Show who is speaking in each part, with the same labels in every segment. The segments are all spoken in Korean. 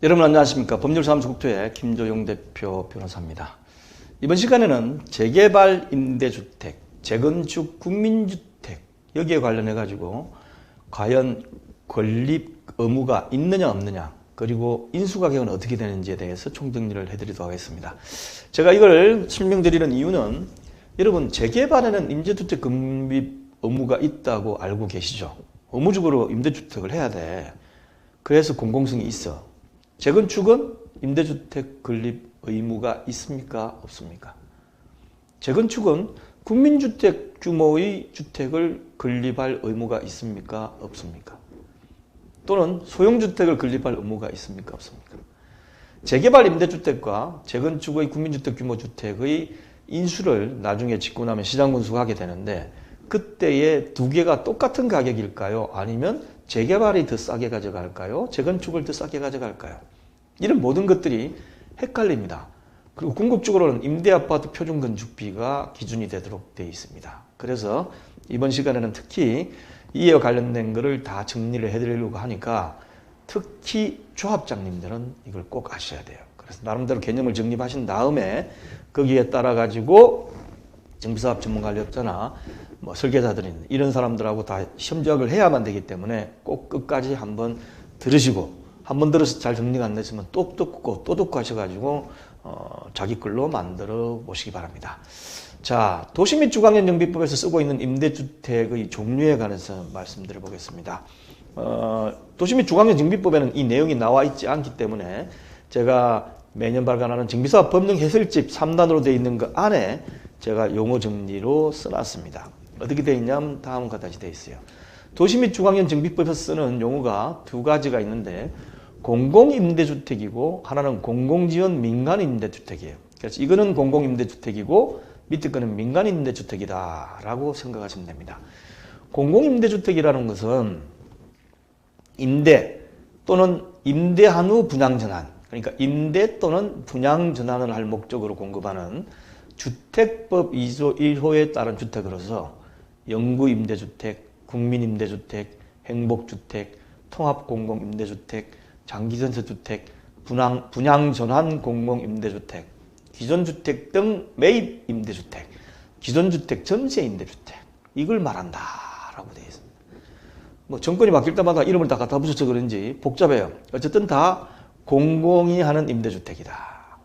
Speaker 1: 여러분 안녕하십니까 법률사무소 국토의 김조용 대표 변호사입니다. 이번 시간에는 재개발 임대주택, 재건축 국민주택 여기에 관련해 가지고 과연 건립 의무가 있느냐 없느냐 그리고 인수가격은 어떻게 되는지에 대해서 총정리를 해드리도록 하겠습니다. 제가 이걸 설명드리는 이유는 여러분 재개발에는 임대주택 건립 의무가 있다고 알고 계시죠? 의무적으로 임대주택을 해야 돼. 그래서 공공성이 있어. 재건축은 임대주택 건립 의무가 있습니까? 없습니까? 재건축은 국민주택 규모의 주택을 건립할 의무가 있습니까? 없습니까? 또는 소형주택을 건립할 의무가 있습니까? 없습니까? 재개발 임대주택과 재건축의 국민주택 규모 주택의 인수를 나중에 짓고 나면 시장 군수하게 되는데 그때의 두 개가 똑같은 가격일까요? 아니면 재개발이 더 싸게 가져갈까요? 재건축을 더 싸게 가져갈까요? 이런 모든 것들이 헷갈립니다. 그리고 궁극적으로는 임대아파트 표준건축비가 기준이 되도록 되어 있습니다. 그래서 이번 시간에는 특히 이에 관련된 것을 다 정리를 해드리려고 하니까 특히 조합장님들은 이걸 꼭 아셔야 돼요. 그래서 나름대로 개념을 정립하신 다음에 거기에 따라 가지고 정비사업 전문가였잖아. 뭐 설계자들인 이런 사람들하고 다 시험작을 해야만 되기 때문에 꼭 끝까지 한번 들으시고 한 번 들어서 잘 정리가 안 됐으면 또 듣고 또 듣고 하셔가지고 어, 자기 걸로 만들어 보시기 바랍니다. 자, 도시 및 주관형 정비법에서 쓰고 있는 임대주택의 종류에 관해서 말씀드려 보겠습니다. 어, 도시 및 주관형 정비법에는 이 내용이 나와 있지 않기 때문에 제가 매년 발간하는 정비사업 법령 해설집 3단으로 되어 있는 그 안에 제가 용어 정리로 써놨습니다. 어떻게 되어 있냐면 다음과 같이 되어 있어요. 도시 및 주관형 정비법에서 쓰는 용어가 두 가지가 있는데 공공임대주택이고 하나는 공공지원 민간임대주택이에요. 그래서 이거는 공공임대주택이고 밑에 거는 민간임대주택이다 라고 생각하시면 됩니다. 공공임대주택이라는 것은 임대 또는 임대한 후 분양전환 그러니까 임대 또는 분양전환을 할 목적으로 공급하는 주택법 2조 1호에 따른 주택으로서 영구임대주택, 국민임대주택, 행복주택, 통합공공임대주택, 장기전세주택, 분양, 분양전환 공공임대주택, 기존주택 등 매입임대주택, 기존주택 전세임대주택 이걸 말한다라고 되어 있습니다. 뭐 정권이 바뀔 때마다 이름을 다 갖다 붙여서 그런지 복잡해요. 어쨌든 다 공공이 하는 임대주택이다.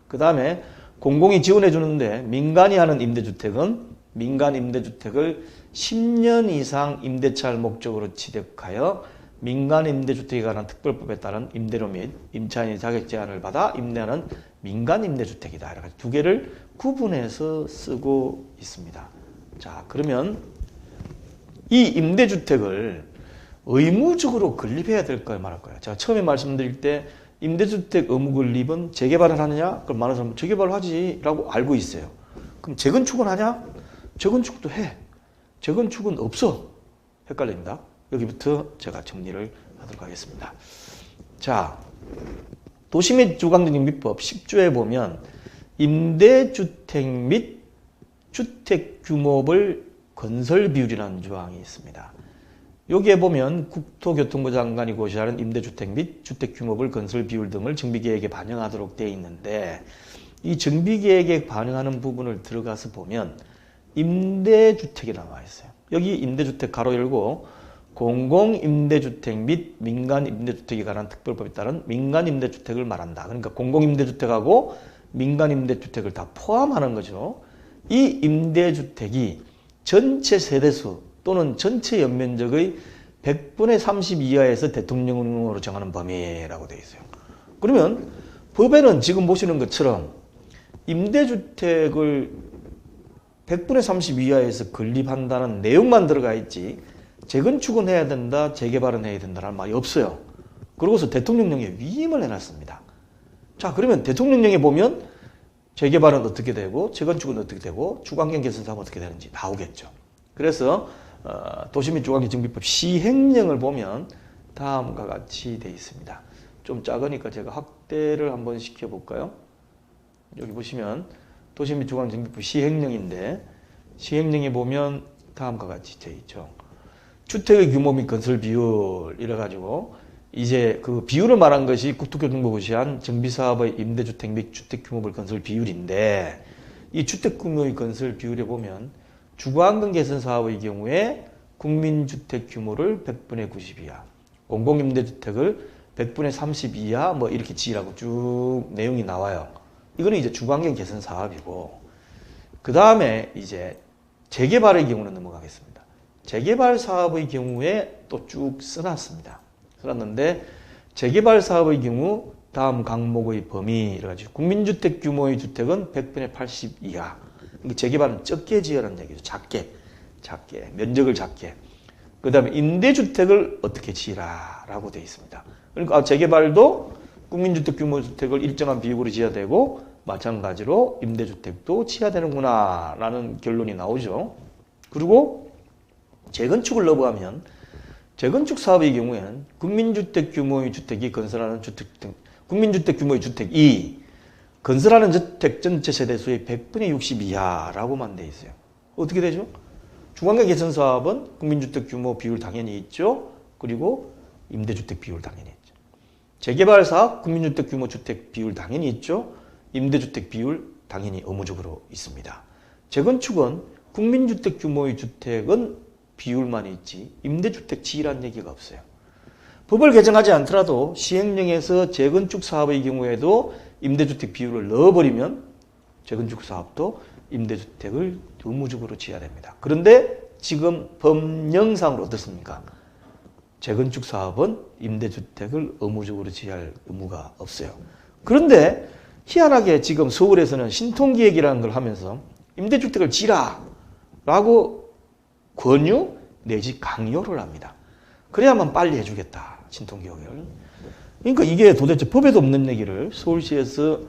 Speaker 1: 그 다음에 공공이 지원해 주는데 민간이 하는 임대주택은 민간 임대주택을 10년 이상 임대차를 목적으로 취득하여 민간 임대주택에 관한 특별법에 따른 임대료 및 임차인의 자격 제한을 받아 임대하는 민간 임대주택이다. 이렇게 두 개를 구분해서 쓰고 있습니다. 자, 그러면 이 임대주택을 의무적으로 건립해야 될까요? 말할까요? 제가 처음에 말씀드릴 때 임대주택 의무 건립은 재개발을 하느냐? 그럼 많은 사람은 재개발 하지 라고 알고 있어요. 그럼 재건축은 하냐? 재건축도 해. 재건축은 없어. 헷갈립니다. 여기부터 제가 정리를 하도록 하겠습니다. 자, 도시 및 주거환경정비법 10조에 보면 임대주택 및 주택 규모별 건설 비율이라는 조항이 있습니다. 여기에 보면 국토교통부 장관이 고시하는 임대주택 및 주택 규모별 건설 비율 등을 정비계획에 반영하도록 되어 있는데 이 정비계획에 반영하는 부분을 들어가서 보면 임대주택이 나와 있어요. 여기 임대주택 가로 열고 공공임대주택 및 민간임대주택에 관한 특별법에 따른 민간임대주택을 말한다. 그러니까 공공임대주택하고 민간임대주택을 다 포함하는 거죠. 이 임대주택이 전체 세대수 또는 전체 연면적의 100분의 30 이하에서 대통령으로 정하는 범위라고 되어 있어요. 그러면 법에는 지금 보시는 것처럼 임대주택을 100분의 30 이하에서 건립한다는 내용만 들어가 있지 재건축은 해야 된다, 재개발은 해야 된다는 말이 없어요. 그러고서 대통령령에 위임을 해놨습니다. 자, 그러면 대통령령에 보면 재개발은 어떻게 되고 재건축은 어떻게 되고 주관경 개선 사업 어떻게 되는지 나오겠죠. 그래서 어, 도시 및 주관경 정비법 시행령을 보면 다음과 같이 되어 있습니다. 좀 작으니까 제가 확대를 한번 시켜볼까요? 여기 보시면 도시 및 주관경 정비법 시행령인데 시행령에 보면 다음과 같이 되어 있죠. 주택의 규모 및 건설 비율 이래 가지고 이제 그 비율을 말한 것이 국토교통부가 시한 정비사업의 임대주택 및 주택규모별 건설 비율인데 이 주택규모의 건설 비율에 보면 주거환경 개선 사업의 경우에 국민주택 규모를 100분의 90 이하, 공공임대주택을 100분의 30 이하 뭐 이렇게 지으라고 쭉 내용이 나와요. 이거는 이제 주거환경 개선 사업이고 그 다음에 이제 재개발의 경우는 넘어가겠습니다. 재개발 사업의 경우에 또 쭉 써놨습니다. 써놨는데 재개발 사업의 경우 다음 강목의 범위 이래가지고 국민주택 규모의 주택은 100분의 80 이하. 그러니까 재개발은 적게 지어라는 얘기죠. 작게, 작게 면적을 작게. 그 다음에 임대주택을 어떻게 지으라라고 되어 있습니다. 그러니까 아, 재개발도 국민주택 규모 주택을 일정한 비율로 지어야 되고 마찬가지로 임대주택도 지어야 되는구나라는 결론이 나오죠. 그리고 재건축을 넘어가면 재건축 사업의 경우에는 국민주택 규모의 주택이 건설하는 주택 등 국민주택 규모의 주택이 건설하는 주택 전체 세대수의 100분의 60 이하라고만 돼 있어요. 어떻게 되죠? 중앙계 개선 사업은 국민주택 규모 비율 당연히 있죠. 그리고 임대주택 비율 당연히. 재개발 사업 국민주택 규모 주택 비율 당연히 있죠. 임대주택 비율 당연히 의무적으로 있습니다. 재건축은 국민주택 규모의 주택은 비율만 있지 임대주택 지으란 얘기가 없어요. 법을 개정하지 않더라도 시행령에서 재건축 사업의 경우에도 임대주택 비율을 넣어버리면 재건축 사업도 임대주택을 의무적으로 지어야 됩니다. 그런데 지금 법령상으로 어떻습니까? 재건축 사업은 임대주택을 의무적으로 지어야 할 의무가 없어요. 그런데 희한하게 지금 서울에서는 신통기획이라는 걸 하면서 임대주택을 지라 라고 권유 내지 강요를 합니다. 그래야만 빨리 해주겠다. 신통기획을. 그러니까 이게 도대체 법에도 없는 얘기를 서울시에서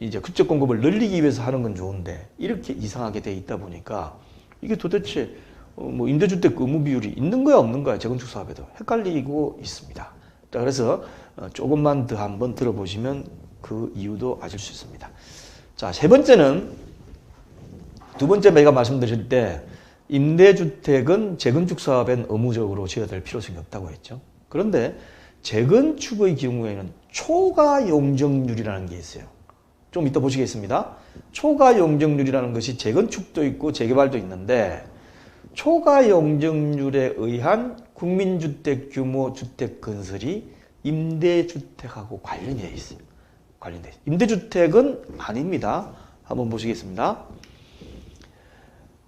Speaker 1: 이제 국적 공급을 늘리기 위해서 하는 건 좋은데 이렇게 이상하게 돼 있다 보니까 이게 도대체 어, 뭐 임대주택 의무 비율이 있는 거야 없는 거야 재건축 사업에도 헷갈리고 있습니다. 자 그래서 어, 조금만 더 한번 들어보시면 그 이유도 아실 수 있습니다. 자 세 번째는 두 번째 내가 말씀드릴 때 임대주택은 재건축 사업엔 의무적으로 지어야 될 필요성이 없다고 했죠. 그런데 재건축의 경우에는 초과 용적률이라는 게 있어요. 좀 이따 보시겠습니다. 초과 용적률이라는 것이 재건축도 있고 재개발도 있는데 초과 용적률에 의한 국민주택 규모 주택 건설이 임대주택하고 관련이 돼 있어요. 관련돼 있어요. 임대주택은 아닙니다. 한번 보시겠습니다.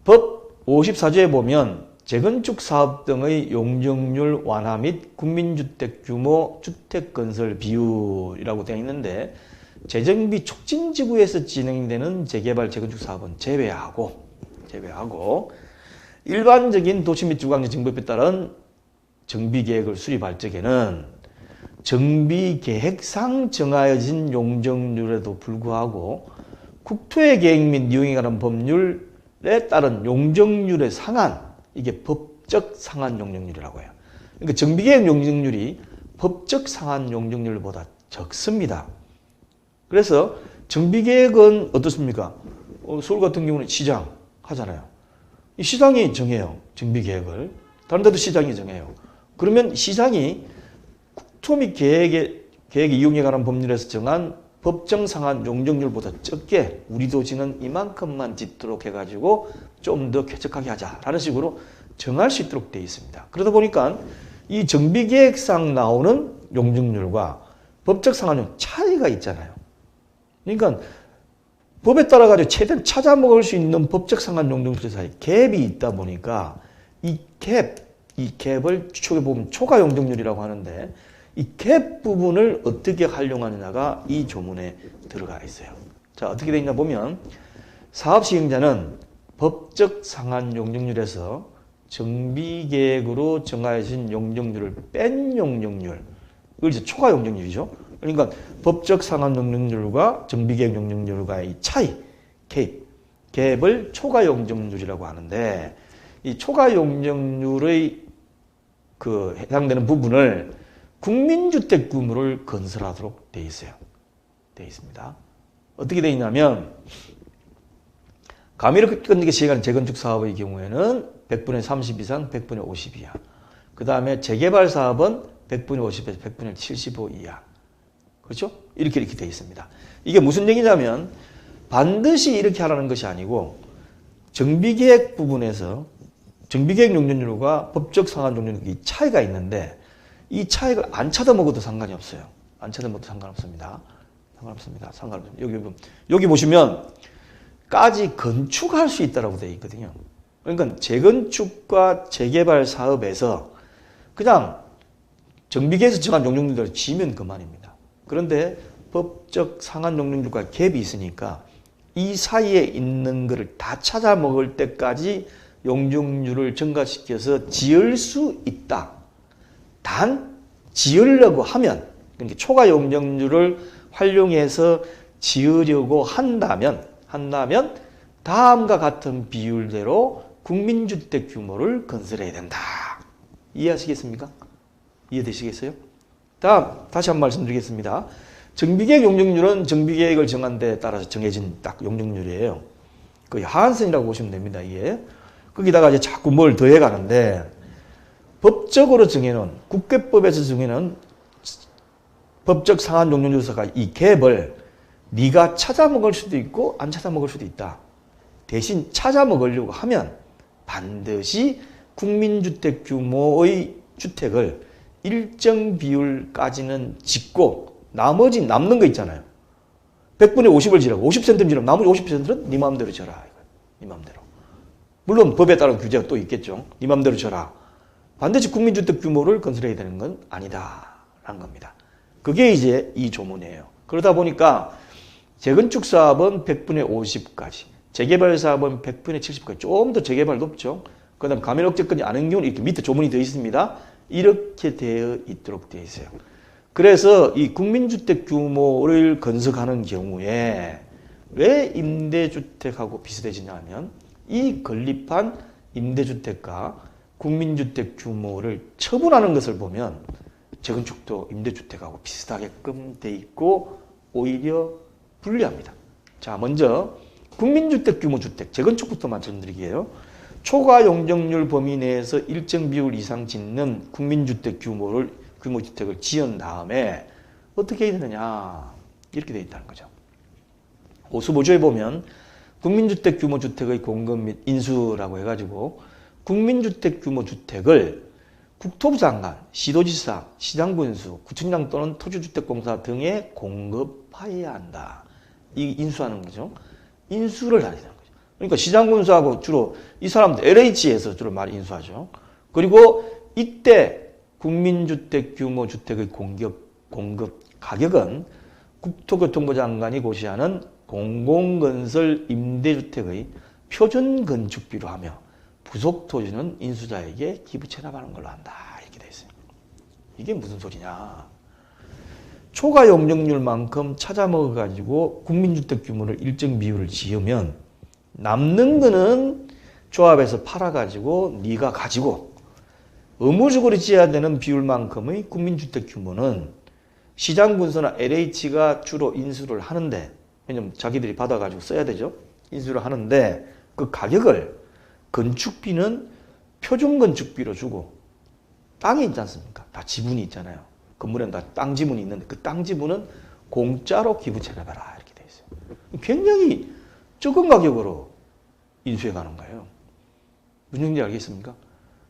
Speaker 1: 법 54조에 보면 재건축 사업 등의 용적률 완화 및 국민주택 규모 주택 건설 비율이라고 되어 있는데 재정비 촉진 지구에서 진행되는 재개발 재건축 사업은 제외하고 제외하고 일반적인 도시 및 주거환경 정비법에 따른 정비 계획을 수립할 적에는 정비 계획상 정하여진 용적률에도 불구하고 국토의 계획 및 이용에 관한 법률에 따른 용적률에 상한 이게 법적 상한 용적률이라고 해요. 그러니까 정비계획 용적률이 법적 상한 용적률보다 적습니다. 그래서 정비계획은 어떻습니까? 어, 서울 같은 경우는 시장 하잖아요. 이 시장이 정해요. 정비계획을. 다른 데도 시장이 정해요. 그러면 시장이 국토 및 계획의 계획 이용에 관한 법률에서 정한 법정 상한 용적률보다 적게 우리 도시는 이만큼만 짓도록 해가지고 좀 더 쾌적하게 하자라는 식으로 정할 수 있도록 되어 있습니다. 그러다 보니까 이 정비계획상 나오는 용적률과 법적 상한용 차이가 있잖아요. 그러니까 법에 따라 가지고 최대한 찾아 먹을 수 있는 법적 상한 용적률 사이 갭이 있다 보니까 이 갭, 이 갭을 추측해 보면 초과 용적률이라고 하는데 이 갭 부분을 어떻게 활용하느냐가 이 조문에 들어가 있어요. 자, 어떻게 되어 있냐 보면 사업 시행자는 법적 상한 용적률에서 정비 계획으로 정하여진 용적률을 뺀 용적률, 이제 초과 용적률이죠. 그러니까 법적 상한 용적률과 정비 계획 용적률과의 이 차이, 갭, 갭을 초과 용적률이라고 하는데 이 초과 용적률의 그 해당되는 부분을 국민주택 규모를 건설하도록 돼 있어요. 돼 있습니다. 어떻게 돼 있냐면 끊는 게 시행하는 재건축 사업의 경우에는 100분의 30 이상, 100분의 50 이하. 그 다음에 재개발 사업은 100분의 50에서 100분의 75 이하. 그렇죠? 이렇게 이렇게 되어 있습니다. 이게 무슨 얘기냐면 반드시 이렇게 하라는 것이 아니고 정비계획 부분에서 정비계획 용적률과 법적 상한 용적률 이 차이가 있는데 이 차이를 안 찾아먹어도 상관이 없어요. 안 찾아먹어도 상관없습니다. 상관없습니다. 상관없습니다. 여기, 여기 보시면 까지 건축할 수 있다라고 되어 있거든요. 그러니까 재건축과 재개발 사업에서 그냥 정비계에서 정한 용적률대로 지면 그만입니다. 그런데 법적 상한 용적률과 갭이 있으니까 이 사이에 있는 것을 다 찾아 먹을 때까지 용적률을 증가시켜서 지을 수 있다. 단 지으려고 하면 그러니까 초과 용적률을 활용해서 지으려고 한다면 한다면 다음과 같은 비율대로 국민주택 규모를 건설해야 된다. 이해하시겠습니까? 이해되시겠어요? 다음 다시 한번 말씀 드리겠습니다. 정비계획 용적률은 정비계획을 정한 데 따라서 정해진 딱 용적률이에요. 그 하한선이라고 보시면 됩니다. 이게 거기다가 이제 자꾸 뭘 더해 가는데 법적으로 정해놓은 국회법에서 정해놓은 법적 상한 용적률서가 이 갭을 네가 찾아 먹을 수도 있고 안 찾아 먹을 수도 있다. 대신 찾아 먹으려고 하면 반드시 국민주택 규모의 주택을 일정 비율까지는 짓고 나머지 남는 거 있잖아요. 100분의 50을 지라고 50센트를 지라고 나머지 50센트는 네 마음대로 져라. 네 마음대로. 물론 법에 따른 규제가 또 있겠죠. 네 마음대로 져라. 반드시 국민주택 규모를 건설해야 되는 건 아니다라는 겁니다. 그게 이제 이 조문이에요. 그러다 보니까 재건축 사업은 100분의 50까지, 재개발 사업은 100분의 70까지 좀 더 재개발 높죠. 그 다음 가면 억제까지 아는 경우는 이렇게 밑에 조문이 되어 있습니다. 이렇게 되어 있도록 되어 있어요. 그래서 이 국민주택 규모를 건설하는 경우에 왜 임대주택하고 비슷해지냐 하면 이 건립한 임대주택과 국민주택 규모를 처분하는 것을 보면 재건축도 임대주택하고 비슷하게끔 돼 있고 오히려 불리합니다. 자, 먼저 국민주택 규모 주택 재건축부터 말씀드리게요. 초과 용적률 범위 내에서 일정 비율 이상 짓는 국민주택 규모를 규모 주택을 지은 다음에 어떻게 해야 되느냐 이렇게 되어 있다는 거죠. 호수보조에 보면 국민주택 규모 주택의 공급 및 인수라고 해가지고 국민주택 규모 주택을 국토부 장관, 시도지사, 시장군수, 구청장 또는 토지주택공사 등에 공급하여야 한다. 이 인수하는 거죠. 인수를 거죠. 그러니까 시장군수하고 주로 이 사람들 LH에서 주로 많이 인수하죠. 그리고 이때 국민주택 규모 주택의 공급, 공급 가격은 국토교통부 장관이 고시하는 공공건설 임대주택의 표준 건축비로 하며 부속 토지는 인수자에게 기부 체납하는 걸로 한다. 이렇게 돼 있어요. 이게 무슨 소리냐? 초과 용적률만큼 찾아 먹어 가지고 국민주택 규모를 일정 비율을 지으면 남는 거는 조합에서 팔아 가지고 네가 가지고 의무적으로 지어야 되는 비율만큼의 국민주택 규모는 시장군서나 LH가 주로 인수를 하는데 왜냐면 자기들이 받아가지고 써야 되죠. 인수를 하는데 그 가격을 건축비는 표준 건축비로 주고 땅이 있지 않습니까? 다 지분이 있잖아요. 건물에는 다 땅 지분이 있는데 그 땅 지분은 공짜로 기부 체납해라 이렇게 돼 있어요. 굉장히 적은 가격으로 인수해 가는 거예요. 무슨 얘기인지 알겠습니까?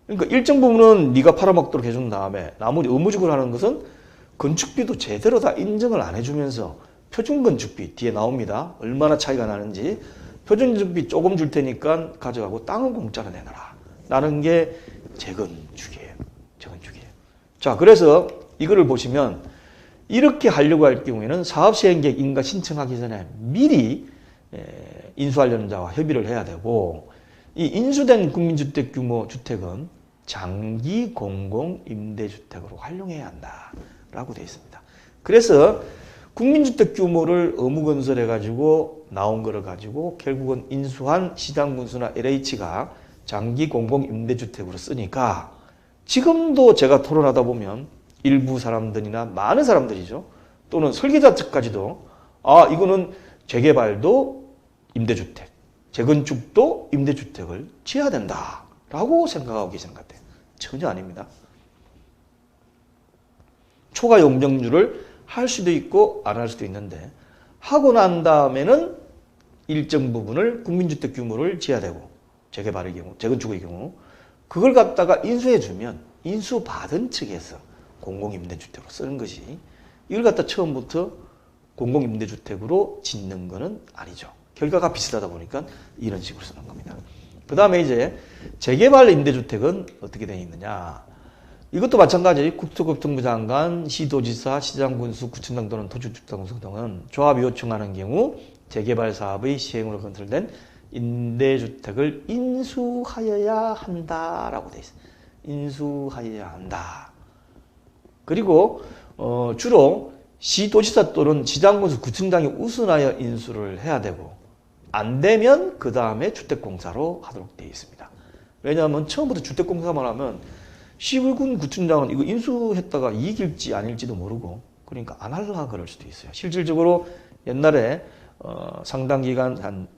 Speaker 1: 그러니까 일정 부분은 네가 팔아먹도록 해준 다음에 나머지 의무적으로 하는 것은 건축비도 제대로 다 인정을 안 해주면서 표준 건축비 뒤에 나옵니다. 얼마나 차이가 나는지 표준 건축비 조금 줄 테니까 가져가고 땅은 공짜로 내놔라. 라는 게 재건축이에요. 재건축이에요. 자, 그래서 이거를 보시면 이렇게 하려고 할 경우에는 사업 시행 계획 인가 신청하기 전에 미리 인수하려는 자와 협의를 해야 되고 이 인수된 국민주택 규모 주택은 장기 공공 임대주택으로 활용해야 한다라고 되어 있습니다. 그래서 국민주택 규모를 의무건설해 가지고 나온 거를 가지고 결국은 인수한 시장군수나 LH가 장기 공공 임대주택으로 쓰니까 지금도 제가 토론하다 보면 일부 사람들이나 많은 사람들이죠. 또는 설계자 측까지도 아 이거는 재개발도 임대주택, 재건축도 임대주택을 지어야 된다라고 생각하고 계신 것 같아요. 전혀 아닙니다. 초과 용적률을 할 수도 있고 안 할 수도 있는데 하고 난 다음에는 일정 부분을 국민주택 규모를 지어야 되고 재개발의 경우, 재건축의 경우 그걸 갖다가 인수해 주면 인수 받은 측에서 공공임대주택으로 쓰는 것이 이걸 갖다 처음부터 공공임대주택으로 짓는 거는 아니죠. 결과가 비슷하다 보니까 이런 식으로 쓰는 겁니다. 그 다음에 이제 재개발 임대주택은 어떻게 되어 있느냐. 이것도 마찬가지 국토교통부 장관, 시도지사, 시장군수, 구청장 또는 도시주택공사 등은 조합이 요청하는 경우 재개발 사업의 시행으로 건설된 임대주택을 인수하여야 한다라고 돼 있어요. 인수하여야 한다. 그리고 어, 주로 시도지사 또는 지장군수 구청장이 우선하여 인수를 해야 되고 안 되면 그 다음에 주택공사로 하도록 되어 있습니다. 왜냐하면 처음부터 주택공사만 하면 시군 구청장은 이거 인수했다가 이익일지 아닐지도 모르고 그러니까 안 하려고 그럴 수도 있어요. 실질적으로 옛날에 어, 상당 기간 한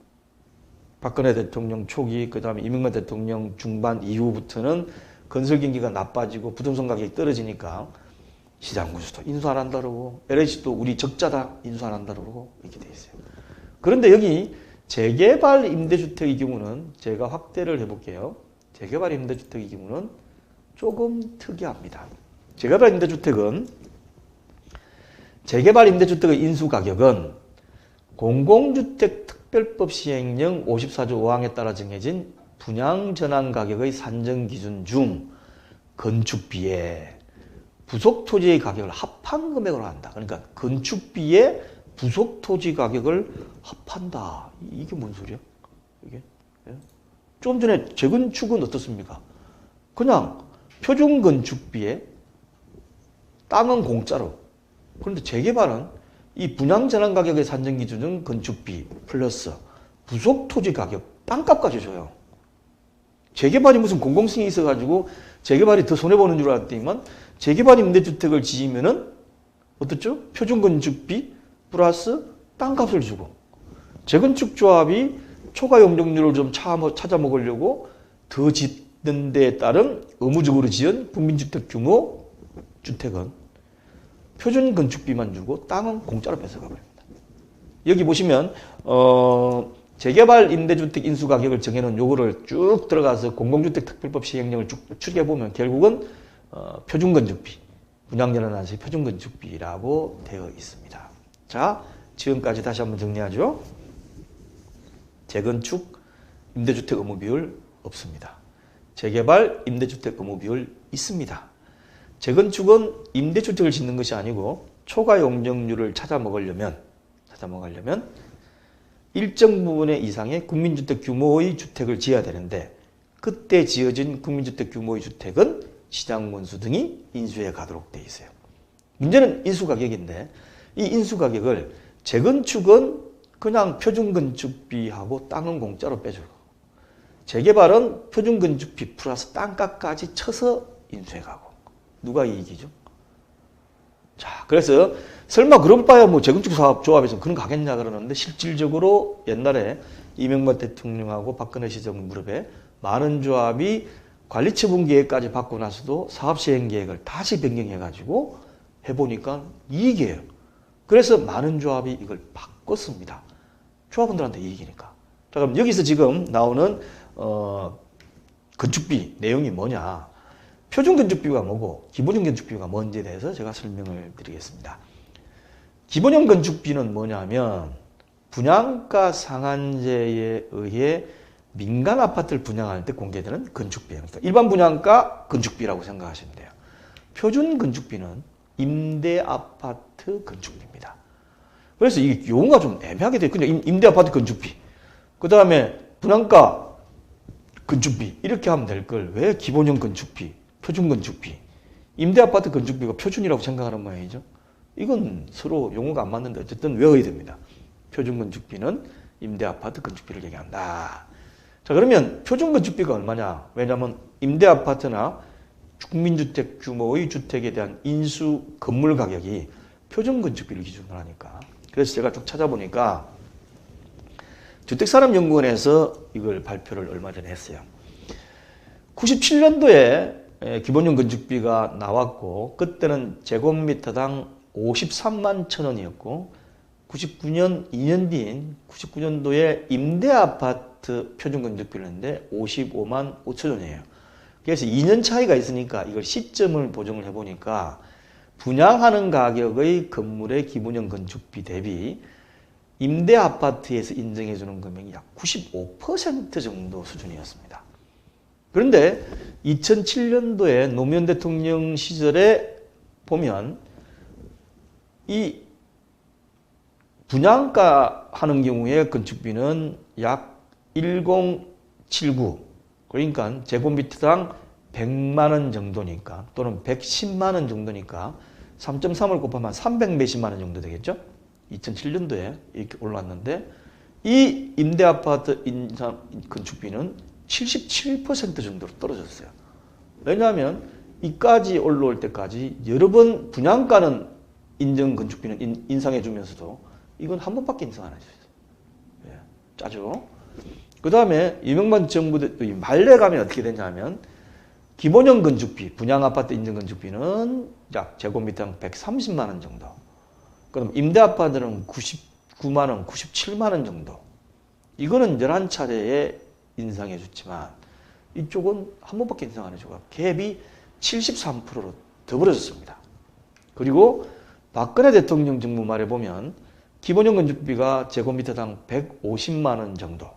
Speaker 1: 박근혜 대통령 초기 그다음에 이명박 대통령 중반 이후부터는 건설 경기가 나빠지고 부동산 가격이 떨어지니까 시장 군수도 인수 안 한다 그러고 LH도 우리 적자다 인수 안 한다 그러고 이렇게 돼 있어요. 그런데 여기 재개발 임대주택의 경우는 제가 확대를 해볼게요. 재개발 임대주택의 경우는 조금 특이합니다. 재개발 임대주택은 재개발 임대주택의 인수 가격은 공공주택 특별법 시행령 54조 5항에 따라 정해진 분양 전환 가격의 산정 기준 중 건축비에 부속 토지의 가격을 합한 금액으로 한다. 그러니까 건축비에 부속 토지 가격을 합한다. 이게 뭔 소리야? 이게? 예? 좀 전에 재건축은 어떻습니까? 그냥 표준 건축비에 땅은 공짜로. 그런데 재개발은 이 분양 전환 가격의 산정 기준은 건축비 플러스 부속 토지 가격 땅값까지 줘요. 재개발이 무슨 공공성이 있어가지고 재개발이 더 손해보는 줄 알았더니만 재개발 임대주택을 지으면은 어떻죠? 표준 건축비 플러스 땅값을 주고 재건축 조합이 초과 용적률을 좀 찾아 먹으려고 더 짓는 데에 따른 의무적으로 지은 국민주택 규모 주택은 표준 건축비만 주고 땅은 공짜로 뺏어가 버립니다. 여기 보시면 어, 재개발 임대주택 인수 가격을 정해놓은 요거를 쭉 들어가서 공공주택 특별법 시행령을 쭉 추리해 보면 결국은 어, 표준 건축비 분양전환한시 표준 건축비라고 되어 있습니다. 자 지금까지 다시 한번 정리하죠. 재건축 임대주택 의무 비율 없습니다. 재개발 임대주택 의무 비율 있습니다. 재건축은 임대주택을 짓는 것이 아니고 초과 용적률을 찾아 먹으려면 찾아 먹으려면 일정 부분의 이상의 국민주택 규모의 주택을 지어야 되는데 그때 지어진 국민주택 규모의 주택은 시장 원수 등이 인수해 가도록 돼 있어요. 문제는 인수 가격인데 이 인수 가격을 재건축은 그냥 표준 건축비하고 땅은 공짜로 빼주고 재개발은 표준 건축비 플러스 땅값까지 쳐서 인수해 가고 누가 이익이죠? 자, 그래서 설마 그런 바야 뭐 재건축 사업 조합에서 그런 거 하겠냐 그러는데 실질적으로 옛날에 이명박 대통령하고 박근혜 시정 무렵에 많은 조합이 관리처분 계획까지 받고 나서도 사업 시행 계획을 다시 변경해 가지고 해보니까 이익이에요. 그래서 많은 조합이 이걸 바꿨습니다. 조합원들한테 이익이니까. 자, 그럼 여기서 지금 나오는 어, 건축비 내용이 뭐냐? 표준 건축비가 뭐고 기본형 건축비가 뭔지에 대해서 제가 설명을 드리겠습니다. 기본형 건축비는 뭐냐면 분양가 상한제에 의해 민간 아파트를 분양할 때 공개되는 건축비예요. 그러니까 일반 분양가 건축비라고 생각하시면 돼요. 표준 건축비는 임대 아파트 건축비입니다. 그래서 이게 용어가 좀 애매하게 돼요. 그냥 임대 아파트 건축비. 그 다음에 분양가 건축비. 이렇게 하면 될 걸 왜 기본형 건축비, 표준 건축비. 임대 아파트 건축비가 표준이라고 생각하는 모양이죠. 이건 서로 용어가 안 맞는데 어쨌든 외워야 됩니다. 표준 건축비는 임대 아파트 건축비를 얘기한다. 자, 그러면 표준 건축비가 얼마냐? 왜냐하면 임대 아파트나 국민주택 규모의 주택에 대한 인수 건물 가격이 표준 건축비를 기준으로 하니까. 그래서 제가 쭉 찾아보니까 주택산업연구원에서 이걸 발표를 얼마 전에 했어요. 97년도에 에, 기본용 건축비가 나왔고 그때는 제곱미터당 53만 천 원이었고 99년 2년 뒤인 99년도에 임대 아파트 표준 건축비였는데 55만 5천 원이에요. 그래서 2년 차이가 있으니까 이걸 시점을 보정을 해보니까 분양하는 가격의 건물의 기본형 건축비 대비 임대 아파트에서 인정해 주는 금액이 약 95% 정도 수준이었습니다. 그런데 2007년도에 노무현 대통령 시절에 보면 이 분양가 하는 경우에 건축비는 약 1079 그러니까 제곱미터당 100만 원 정도니까 또는 110만 원 정도니까 3.3을 곱하면 300 몇십만 원 정도 되겠죠? 2007년도에 이렇게 올랐는데 이 임대 아파트 인상 건축비는 77% 정도로 떨어졌어요. 왜냐하면 이까지 올라올 때까지 여러 번 분양가는 인정 건축비는 인, 인상해 주면서도 이건 한 번밖에 인상 안 해줬어요. 예, 짜죠? 그 다음에 이명박 정부 때 말래 가면 어떻게 되냐면 기본형 건축비, 분양 아파트 인정 건축비는 약 제곱미터당 130만 원 정도. 그럼 임대 아파트는 99만 원, 97만 원 정도. 이거는 11차례에 인상해 줬지만 이쪽은 한 번밖에 인상 안 해주고 갭이 73%로 더 벌어졌습니다. 그리고 박근혜 대통령 정부 말에 보면 기본형 건축비가 제곱미터당 150만 원 정도,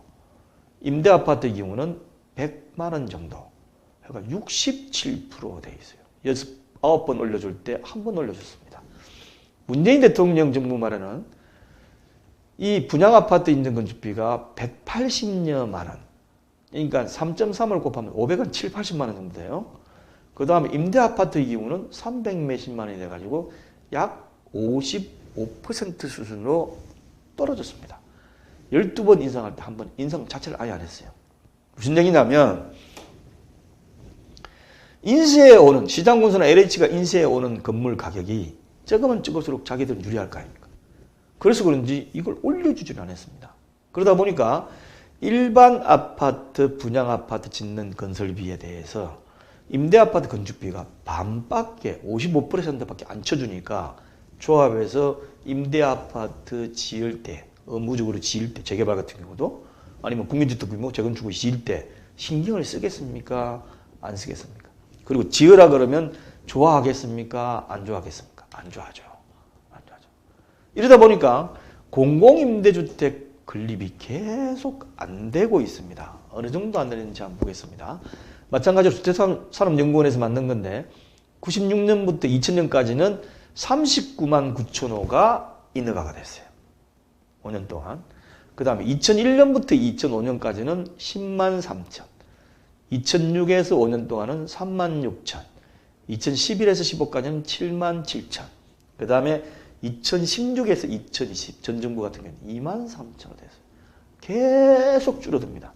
Speaker 1: 임대 아파트의 경우는 100만 원 정도, 그러니까 67%돼 있어요. 연습 9번 올려줄 때 한 번 올려줬습니다. 문재인 대통령 정부 말에는 이 분양 아파트 인증 건축비가 180여만 원, 그러니까 3.3을 곱하면 500원 7, 80만 원 정도 돼요. 그 다음에 임대 아파트의 경우는 300 몇십만 원이 돼가지고 약 55% 수준으로 떨어졌습니다. 12번 인상할 때 한 번 인상 자체를 아예 안 했어요. 무슨 얘기냐면 인쇄해 오는 시장군수나 LH가 인쇄해 오는 건물 가격이 적으면 적을수록 자기들은 유리할 거 아닙니까? 그래서 그런지 이걸 올려주지를 않았습니다. 그러다 보니까 일반 아파트, 분양 아파트 짓는 건설비에 대해서 임대 아파트 건축비가 반밖에 55%밖에 안 쳐주니까 조합에서 임대 아파트 지을 때 의무적으로 지을 때 재개발 같은 경우도 아니면 국민주택 규모 재건축을 지을 때 신경을 쓰겠습니까? 안 쓰겠습니까? 그리고 지으라 그러면 좋아하겠습니까? 안 좋아하겠습니까? 안 좋아하죠. 안 좋아하죠. 이러다 보니까 공공임대주택 건립이 계속 안 되고 있습니다. 어느 정도 안 되는지 한번 보겠습니다. 마찬가지로 주택산업연구원에서 만든 건데 96년부터 2000년까지는 39만 9천 호가 인허가가 됐어요. 5년 동안. 그 다음에 2001년부터 2005년까지는 10만 3천. 2006에서 5년 동안은 3만 6천. 2011에서 15까지는 7만 7천. 그 다음에 2016에서 2020 전 정부 같은 경우는 2만 3천호 됐어요. 계속 줄어듭니다.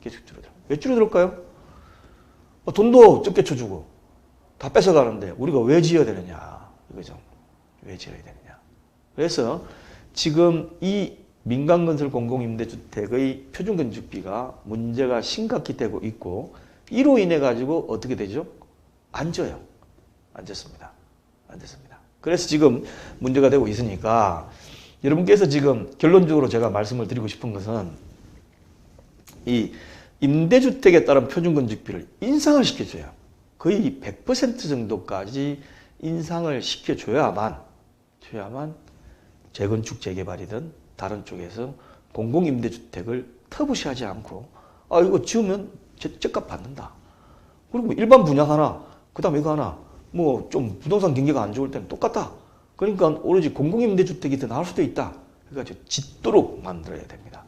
Speaker 1: 계속 줄어들어요. 왜 줄어들까요? 뭐 돈도 적게 쳐주고 다 뺏어가는데 우리가 왜 지어야 되느냐 이거죠. 왜 지어야 되느냐. 그래서 지금 이 민간건설 공공임대주택의 표준건축비가 문제가 심각히 되고 있고 이로 인해 가지고 어떻게 되죠? 졌습니다. 안 졌습니다. 그래서 지금 문제가 되고 있으니까 여러분께서 지금 결론적으로 제가 말씀을 드리고 싶은 것은 이 임대주택에 따른 표준건축비를 인상을 시켜줘야 거의 100% 정도까지 인상을 시켜줘야만 줘야만 재건축 재개발이든 다른 쪽에서 공공임대주택을 터부시하지 않고 아 이거 지으면 제값 받는다. 그리고 일반 분양 하나 그 다음에 이거 하나 뭐 좀 부동산 경기가 안 좋을 때는 똑같다. 그러니까 오로지 공공임대주택이 더 나을 수도 있다. 그러니까 짓도록 만들어야 됩니다.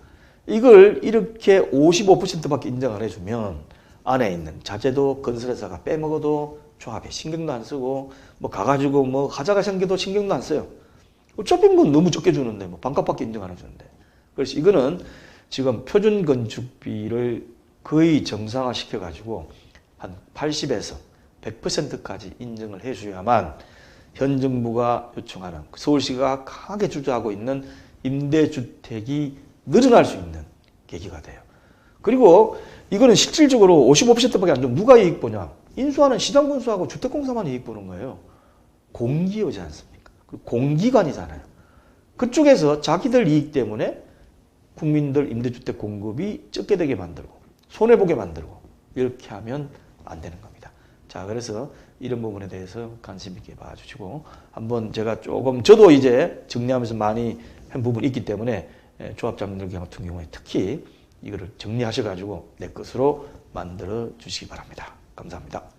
Speaker 1: 이걸 이렇게 55%밖에 인정 안 해주면 안에 있는 자재도 건설회사가 빼먹어도 조합에 신경도 안 쓰고 뭐 가가지고 뭐 하자가 생겨도 신경도 안 써요. 어차피 뭐 너무 적게 주는데 뭐 반값밖에 인정 안 해주는데. 그래서 이거는 지금 표준 건축비를 거의 정상화 시켜가지고 한 80에서 100%까지 인정을 해줘야만 현 정부가 요청하는 서울시가 강하게 주저하고 있는 임대주택이 늘어날 수 있는 계기가 돼요. 그리고 이거는 실질적으로 55%밖에 안 주면 누가 이익 보냐? 인수하는 시장군수하고 주택공사만 이익 보는 거예요. 공기여지 않습니까? 그 공기관이잖아요. 그쪽에서 자기들 이익 때문에 국민들 임대주택 공급이 적게 되게 만들고 손해보게 만들고 이렇게 하면 안 되는 겁니다. 자, 그래서 이런 부분에 대해서 관심 있게 봐주시고 한번 제가 조금 저도 이제 정리하면서 많이 한 부분이 있기 때문에 예, 조합장들 같은 경우에 특히 이거를 정리하셔가지고 내 것으로 만들어 주시기 바랍니다. 감사합니다.